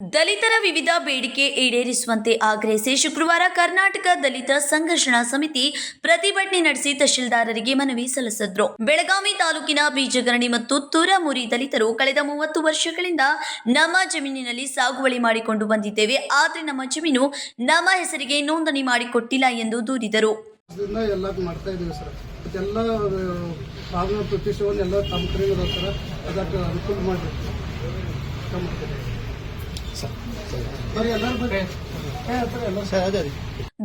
ದಲಿತರ ವಿವಿಧ ಬೇಡಿಕೆ ಈಡೇರಿಸುವಂತೆ ಆಗ್ರಹಿಸಿ ಶುಕ್ರವಾರ ಕರ್ನಾಟಕ ದಲಿತ ಸಂಘರ್ಷಣಾ ಸಮಿತಿ ಪ್ರತಿಭಟನೆ ನಡೆಸಿ ತಹಶೀಲ್ದಾರರಿಗೆ ಮನವಿ ಸಲ್ಲಿಸಿದ್ರು. ಬೆಳಗಾವಿ ತಾಲೂಕಿನ ಬೀಜಗರಣಿ ಮತ್ತು ತುರಮುರಿ ದಲಿತರು ಕಳೆದ ಮೂವತ್ತು ವರ್ಷಗಳಿಂದ ನಮ್ಮ ಜಮೀನಿನಲ್ಲಿ ಸಾಗುವಳಿ ಮಾಡಿಕೊಂಡು ಬಂದಿದ್ದೇವೆ. ಆದರೆ ನಮ್ಮ ಜಮೀನು ನಮ್ಮ ಹೆಸರಿಗೆ ನೋಂದಣಿ ಮಾಡಿಕೊಟ್ಟಿಲ್ಲ ಎಂದು ದೂರಿದರು. ಎಲ್ಲ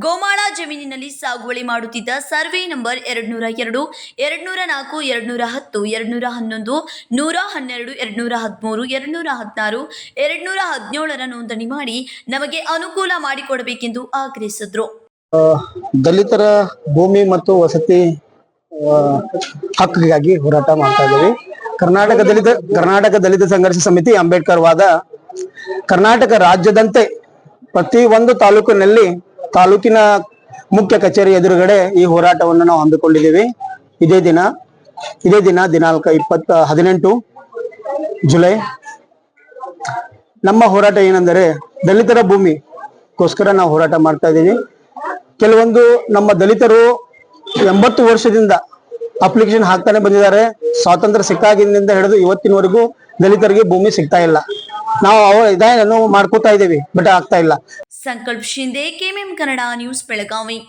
ಗೋಮಾಳ ಜಮೀನಿನಲ್ಲಿ ಸಾಗುವಳಿ ಮಾಡುತ್ತಿದ್ದ ಸರ್ವೆ ನಂಬರ್ ಎರಡ್ನೂರ ಎರಡು, ಎರಡ್ನೂರ ನಾಲ್ಕು, ಎರಡ್ನೂರ ಹತ್ತು, ಎರಡ್ನೂರ ಹನ್ನೊಂದು, ನೂರ ಹನ್ನೆರಡು, ಎರಡ್ನೂರ ಹದಿಮೂರು, ಎರಡ್ನೂರ ಹದಿನಾರು, ಎರಡ್ನೂರ ಹದಿನೇಳರ ನೋಂದಣಿ ಮಾಡಿ ನಮಗೆ ಅನುಕೂಲ ಮಾಡಿಕೊಡಬೇಕೆಂದು ಆಗ್ರಹಿಸಿದ್ರು. ದಲಿತರ ಭೂಮಿ ಮತ್ತು ವಸತಿ ಹಕ್ಕಿಗಾಗಿ ಹೋರಾಟ ಮಾಡ್ತಾ ಇದ್ದೀವಿ. ಕರ್ನಾಟಕ ದಲಿತ ಕರ್ನಾಟಕ ದಲಿತ ಸಂಘರ್ಷ ಸಮಿತಿ ಅಂಬೇಡ್ಕರ್ ವಾದ ಕರ್ನಾಟಕ ರಾಜ್ಯದಂತೆ ಪ್ರತಿ ಒಂದು ತಾಲೂಕಿನಲ್ಲಿ ತಾಲೂಕಿನ ಮುಖ್ಯ ಕಚೇರಿ ಎದುರುಗಡೆ ಈ ಹೋರಾಟವನ್ನು ನಾವು ಹಮ್ಮಿಕೊಂಡಿದ್ದೀವಿ. ಇದೇ ದಿನ ಇದೇ ದಿನ ದಿನಾಂಕ ಇಪ್ಪತ್ತ, ಹದಿನೆಂಟು ಜುಲೈ. ನಮ್ಮ ಹೋರಾಟ ಏನೆಂದರೆ ದಲಿತರ ಭೂಮಿಗೋಸ್ಕರ ನಾವು ಹೋರಾಟ ಮಾಡ್ತಾ ಇದ್ದೀವಿ. ಕೆಲವೊಂದು ನಮ್ಮ ದಲಿತರು ಎಂಬತ್ತು ವರ್ಷದಿಂದ ಅಪ್ಲಿಕೇಶನ್ ಹಾಕ್ತಾನೆ ಬಂದಿದ್ದಾರೆ. ಸ್ವಾತಂತ್ರ್ಯ ಸಿಕ್ಕಾಗಿನಿಂದ ಹಿಡಿದು ಇವತ್ತಿನವರೆಗೂ ದಲಿತರಿಗೆ ಭೂಮಿ ಸಿಗ್ತಾ ಇಲ್ಲ. ನಾವು ಇದನ್ನು ಮಾಡ್ಕೋತಾ ಇದ್ದೀವಿ ಬಟ್ ಆಗ್ತಾ ಇಲ್ಲ. Sankalp Shinde KMM Kannada news Belagavi.